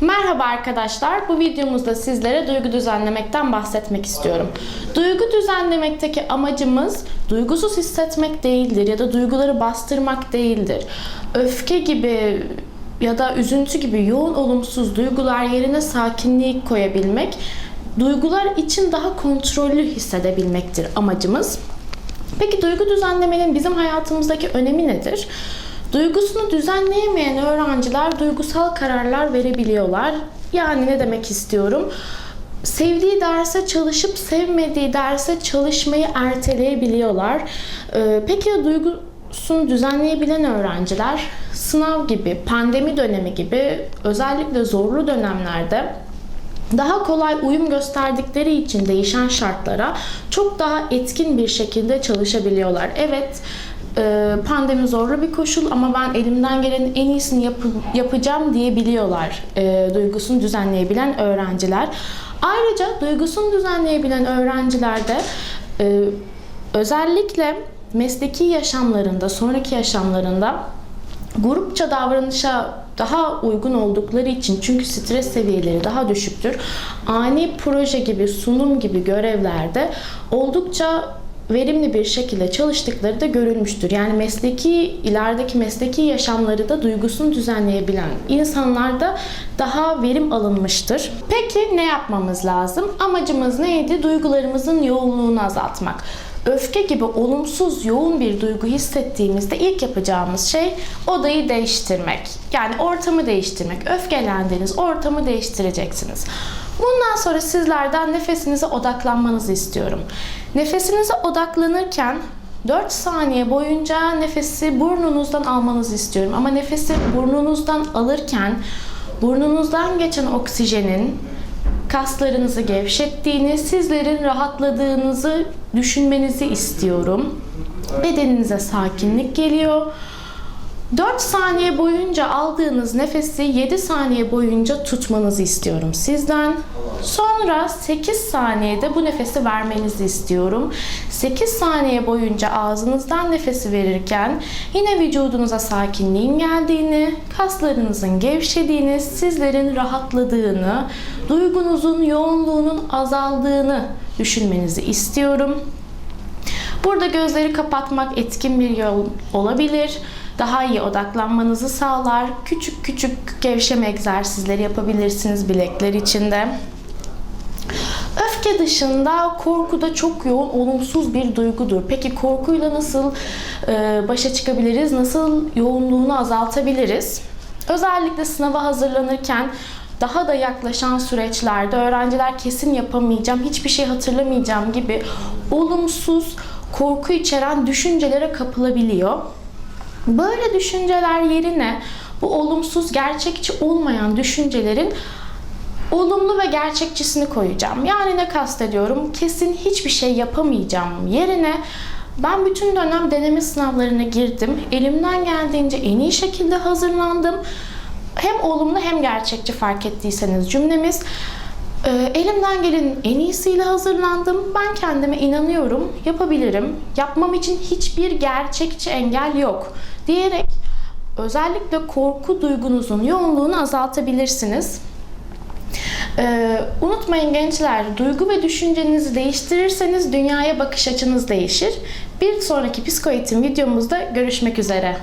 Merhaba arkadaşlar. Bu videomuzda sizlere duygu düzenlemekten bahsetmek istiyorum. Duygu düzenlemekteki amacımız duygusuz hissetmek değildir ya da duyguları bastırmak değildir. Öfke gibi ya da üzüntü gibi yoğun olumsuz duygular yerine sakinliği koyabilmek, duygular için daha kontrollü hissedebilmektir amacımız. Peki duygu düzenlemenin bizim hayatımızdaki önemi nedir? Duygusunu düzenleyemeyen öğrenciler duygusal kararlar verebiliyorlar. Yani ne demek istiyorum? Sevdiği derse çalışıp sevmediği derse çalışmayı erteleyebiliyorlar. Ee, peki ya duygusunu düzenleyebilen öğrenciler sınav gibi, pandemi dönemi gibi özellikle zorlu dönemlerde daha kolay uyum gösterdikleri için değişen şartlara çok daha etkin bir şekilde çalışabiliyorlar. Evet, pandemi zorlu bir koşul ama ben elimden gelenin en iyisini yap- yapacağım diyebiliyorlar e, duygusunu düzenleyebilen öğrenciler. Ayrıca duygusunu düzenleyebilen öğrencilerde e, özellikle mesleki yaşamlarında, sonraki yaşamlarında grupça davranışa daha uygun oldukları için çünkü stres seviyeleri daha düşüktür. Ani proje gibi, sunum gibi görevlerde oldukça verimli bir şekilde çalıştıkları da görülmüştür. Yani mesleki ilerideki mesleki yaşamları da duygusunu düzenleyebilen insanlarda daha verim alınmıştır. Peki ne yapmamız lazım? Amacımız neydi? Duygularımızın yoğunluğunu azaltmak. Öfke gibi olumsuz, yoğun bir duygu hissettiğimizde ilk yapacağımız şey odayı değiştirmek. Yani ortamı değiştirmek. Öfkelendiğiniz ortamı değiştireceksiniz. Bundan sonra sizlerden nefesinize odaklanmanızı istiyorum. Nefesinize odaklanırken 4 saniye boyunca nefesi burnunuzdan almanızı istiyorum. Ama nefesi burnunuzdan alırken burnunuzdan geçen oksijenin kaslarınızı gevşettiğini, sizlerin rahatladığınızı düşünmenizi istiyorum. Bedeninize sakinlik geliyor. 4 saniye boyunca aldığınız nefesi 7 saniye boyunca tutmanızı istiyorum sizden. Sonra 8 saniyede bu nefesi vermenizi istiyorum. 8 saniye boyunca ağzınızdan nefesi verirken yine vücudunuza sakinliğin geldiğini, kaslarınızın gevşediğini, sizlerin rahatladığını, duygunuzun yoğunluğunun azaldığını düşünmenizi istiyorum. Burada gözleri kapatmak etkin bir yol olabilir. Daha iyi odaklanmanızı sağlar. Küçük küçük gevşeme egzersizleri yapabilirsiniz bilekler içinde. Öfke dışında korku da çok yoğun, olumsuz bir duygudur. Peki korkuyla nasıl e, başa çıkabiliriz? Nasıl yoğunluğunu azaltabiliriz? Özellikle sınava hazırlanırken daha da yaklaşan süreçlerde öğrenciler kesin yapamayacağım, hiçbir şey hatırlamayacağım gibi olumsuz, korku içeren düşüncelere kapılabiliyor. Böyle düşünceler yerine bu olumsuz, gerçekçi olmayan düşüncelerin olumlu ve gerçekçisini koyacağım. Yani ne kastediyorum? Kesin hiçbir şey yapamayacağım yerine ben bütün dönem deneme sınavlarına girdim. Elimden geldiğince en iyi şekilde hazırlandım. Hem olumlu hem gerçekçi fark ettiyseniz cümlemiz. Ee, elimden gelenin en iyisiyle hazırlandım. Ben kendime inanıyorum, yapabilirim. Yapmam için hiçbir gerçekçi engel yok diyerek özellikle korku duygunuzun yoğunluğunu azaltabilirsiniz. Ee, unutmayın gençler, duygu ve düşüncenizi değiştirirseniz dünyaya bakış açınız değişir. Bir sonraki psikoeğitim videomuzda görüşmek üzere.